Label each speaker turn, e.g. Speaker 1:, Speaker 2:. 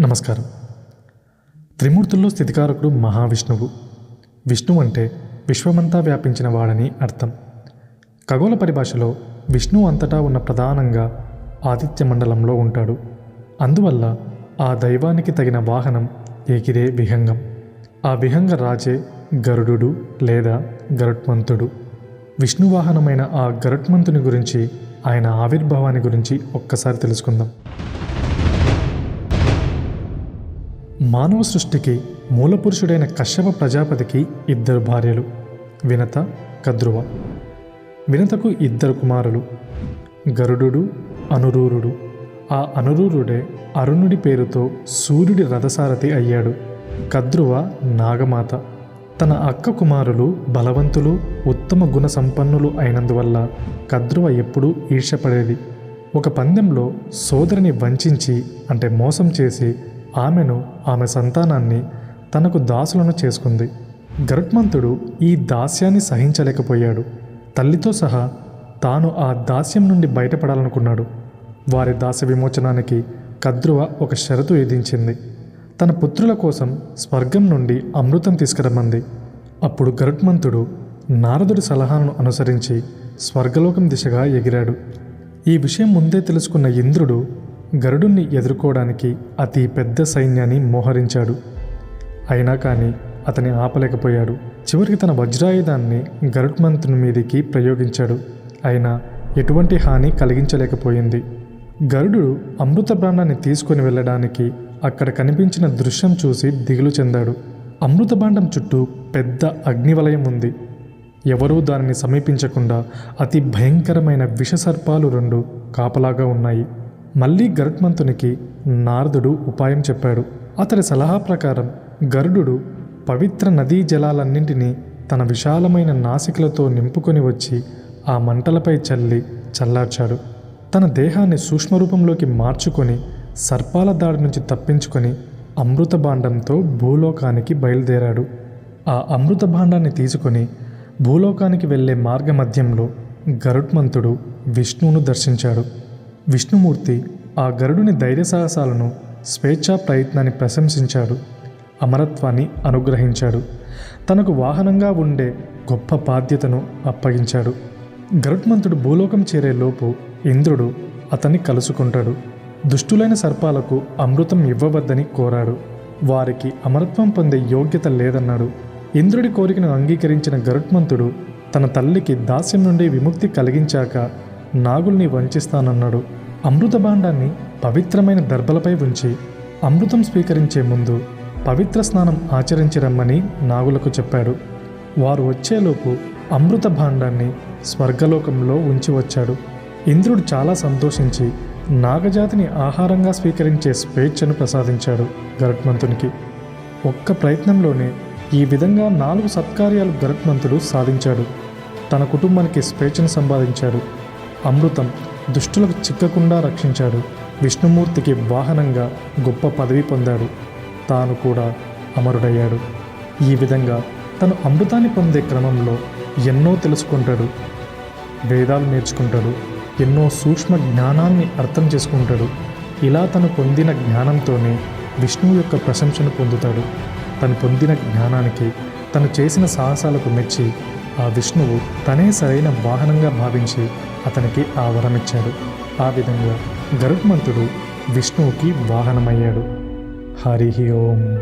Speaker 1: నమస్కారం. త్రిమూర్తుల్లో స్థితికారకుడు మహావిష్ణువు. విష్ణు అంటే విశ్వమంతా వ్యాపించిన వాడని అర్థం. ఖగోళ పరిభాషలో విష్ణు అంతటా ఉన్న ప్రధానంగా ఆదిత్య మండలంలో ఉంటాడు. అందువల్ల ఆ దైవానికి తగిన వాహనం ఎగిరే విహంగం. ఆ విహంగ రాజే గరుడు లేదా గరుట్మంతుడు విష్ణు వాహనమైన ఆ గరుట్మంతుని గురించి ఆయన ఆవిర్భావాన్ని గురించి ఒక్కసారి తెలుసుకుందాం. మానవ సృష్టికి మూలపురుషుడైన కశ్యప ప్రజాపతికి ఇద్దరు భార్యలు వినత కద్రువ. వినతకు ఇద్దరు కుమారులు గరుడు అనురూరుడు. ఆ అనురూరుడే అరుణుడి పేరుతో సూర్యుడి రథసారథి అయ్యాడు. కద్రువ నాగమాత. తన అక్క కుమారులు బలవంతులు ఉత్తమ గుణ సంపన్నులు అయినందువల్ల కద్రువ ఎప్పుడూ ఈర్షపడేది ఒక పందెంలో సోదరిని వంచించి అంటే మోసం చేసి ఆమెను ఆమె సంతానాన్ని తనకు దాసులను చేసుకుంది. గరుత్మంతుడు ఈ దాస్యాన్ని సహించలేకపోయాడు. తల్లితో సహా తాను ఆ దాస్యం నుండి బయటపడాలనుకున్నాడు. వారి దాస్య విమోచనానికి కద్రువ ఒక షరతు విధించింది. తన పుత్రుల కోసం స్వర్గం నుండి అమృతం తీసుకురమ్మంది. అప్పుడు గరుత్మంతుడు నారదుడి సలహాను అనుసరించి స్వర్గలోకం దిశగా ఎగిరాడు. ఈ విషయం ముందే తెలుసుకున్న ఇంద్రుడు గరుడుని ఎదుర్కోవడానికి అతి పెద్ద సైన్యాన్ని మోహరించాడు. అయినా కానీ అతని ఆపలేకపోయాడు. చివరికి తన వజ్రాయుధాన్ని గరుడ్మంతుని మీదికి ప్రయోగించాడు. అయినా ఎటువంటి హాని కలిగించలేకపోయింది. గరుడు అమృత బాండాన్ని తీసుకొని వెళ్ళడానికి అక్కడ కనిపించిన దృశ్యం చూసి దిగులు చెందాడు. అమృత బాండం చుట్టూ పెద్ద అగ్నివలయం ఉంది. ఎవరూ దానిని సమీపించకుండా అతి భయంకరమైన విషసర్పాలు రెండు కాపలాగా ఉన్నాయి. మళ్ళీ గరుత్మంతునికి నారదుడు ఉపాయం చెప్పాడు. అతడి సలహా ప్రకారం గరుడు పవిత్ర నదీ జలాలన్నింటినీ తన విశాలమైన నాసికలతో నింపుకొని వచ్చి ఆ మంటలపై చల్లి చల్లార్చాడు. తన దేహాన్ని సూక్ష్మరూపంలోకి మార్చుకొని సర్పాల దాడి నుంచి తప్పించుకొని అమృత భాండంతో భూలోకానికి బయలుదేరాడు. ఆ అమృత భాండాన్ని తీసుకొని భూలోకానికి వెళ్ళే మార్గమధ్యంలో గరుత్మంతుడు విష్ణువును దర్శించాడు. విష్ణుమూర్తి ఆ గరుడుని ధైర్య సాహసాలను స్వేచ్ఛా ప్రయత్నాన్ని ప్రశంసించాడు. అమరత్వాన్ని అనుగ్రహించాడు. తనకు వాహనంగా ఉండే గొప్ప బాధ్యతను అప్పగించాడు. గరుత్మంతుడు భూలోకం చేరే లోపు ఇంద్రుడు అతన్ని కలుసుకుంటాడు. దుష్టులైన సర్పాలకు అమృతం ఇవ్వవద్దని కోరాడు. వారికి అమరత్వం పొందే యోగ్యత లేదన్నాడు. ఇంద్రుడి కోరికను అంగీకరించిన గరుత్మంతుడు తన తల్లికి దాస్యం నుండి విముక్తి కలిగించాక నాగుల్ని వంచిస్తానన్నాడు. అమృత భాండాన్ని పవిత్రమైన దర్భలపై ఉంచి అమృతం స్వీకరించే ముందు పవిత్ర స్నానం ఆచరించి రమ్మని నాగులకు చెప్పాడు. వారు వచ్చేలోపు అమృత భాండాన్ని స్వర్గలోకంలో ఉంచి వచ్చాడు. ఇంద్రుడు చాలా సంతోషించి నాగజాతిని ఆహారంగా స్వీకరించే స్వేచ్ఛను ప్రసాదించాడు గరుత్మంతునికి. ఒక్క ప్రయత్నంలోనే ఈ విధంగా నాలుగు సత్కార్యాలు గరుత్మంతుడు సాధించాడు. తన కుటుంబానికి స్వేచ్ఛను సంపాదించాడు. అమృతం దుష్టులకు చిక్కకుండా రక్షించాడు. విష్ణుమూర్తికి వాహనంగా గొప్ప పదవి పొందాడు. తాను కూడా అమరుడయ్యాడు. ఈ విధంగా తను అమృతాన్ని పొందే క్రమంలో ఎన్నో తెలుసుకుంటాడు. వేదాలు నేర్చుకుంటాడు. ఎన్నో సూక్ష్మ జ్ఞానాన్ని అర్థం చేసుకుంటాడు. ఇలా తను పొందిన జ్ఞానంతోనే విష్ణువు యొక్క ప్రశంసను పొందుతాడు. తను పొందిన జ్ఞానానికి తను చేసిన సాహసాలకు మెచ్చి ఆ విష్ణువు తనే సరైన వాహనంగా భావించి అతనికి ఆ వరమిచ్చాడు ఆ విధంగా గరుత్మంతుడు విష్ణువుకి వాహనమయ్యాడు. హరి ఓం.